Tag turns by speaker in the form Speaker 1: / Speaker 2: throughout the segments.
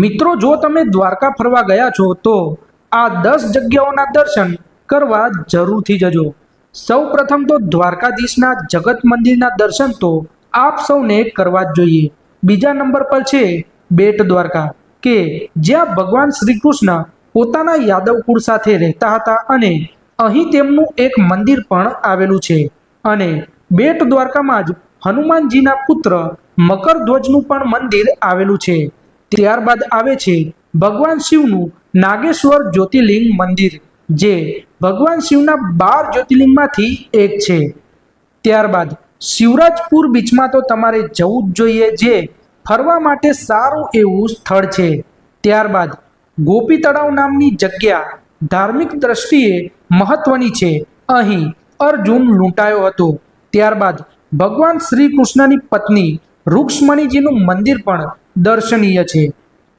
Speaker 1: મિત્રો, જો તમે દ્વારકા ફરવા ગયા છો, તો આ દસ જગ્યાઓના દર્શન કરવા જરૂરથી જજો. સૌ પ્રથમ તો દ્વારકાધીશના જગત મંદિરના દર્શન તો આપ સૌને કરવા જ જોઈએ. બીજા નંબર પર છે બેટ દ્વારકા, કે જ્યાં ભગવાન શ્રી કૃષ્ણ પોતાના યાદવ કુળ સાથે રહેતા હતા અને અહીં તેમનું એક મંદિર પણ આવેલું છે. અને બેટ દ્વારકામાં જ હનુમાનજીના પુત્ર મકરધ્વજનું પણ મંદિર આવેલું છે. ત્યારબાદ આવે છે ભગવાન શિવનું નાગેશ્વર જ્યોતિર્લિંગ મંદિર, જે ભગવાન શિવના બાર જ્યોતિર્લિંગમાંથી એક છે. ત્યારબાદ શિવરાજપુર બીચમાં તો તમારે જવું જ જોઈએ જે ફરવા માટે સારું એવું સ્થળ છે. ત્યારબાદ ગોપી તળાવ નામની જગ્યા ધાર્મિક દ્રષ્ટિએ મહત્વની છે. અહીં અર્જુન લૂંટાયો હતો. ત્યારબાદ ભગવાન શ્રી કૃષ્ણની પત્ની રૂક્ષ્મણીજીનું મંદિર પણ દર્શનીય છે.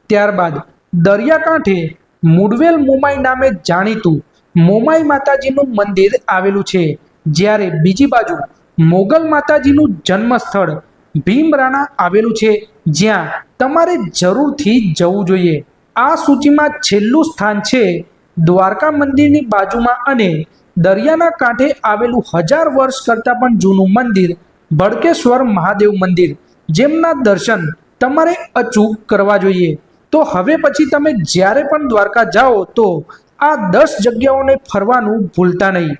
Speaker 1: ત્યારબાદ દરિયાકાંઠે મુડવેલ મોમાઈ નામે જાણીતું મોમાઈ માતાજીનું મંદિર આવેલું છે. જ્યારે બીજી બાજુ મોગલ માતાજીનું જન્મસ્થળ ભીમરાણા આવેલું છે. જ્યાં તમારે જરૂરથી જવું જોઈએ. આ સૂચિમાં છેલ્લું સ્થાન છે દ્વારકા મંદિરની બાજુમાં અને દરિયાના કાંઠે આવેલું હજાર વર્ષ કરતાં પણ જૂનું મંદિર ભડકેશ્વર મહાદેવ મંદિર, જેમના દર્શન તમારે અચૂક કરવા જોઈએ. તો હવે પછી તમે જ્યારે પણ દ્વારકા જાઓ તો આ દસ જગ્યાઓને ફરવાનું ભૂલતા નહીં.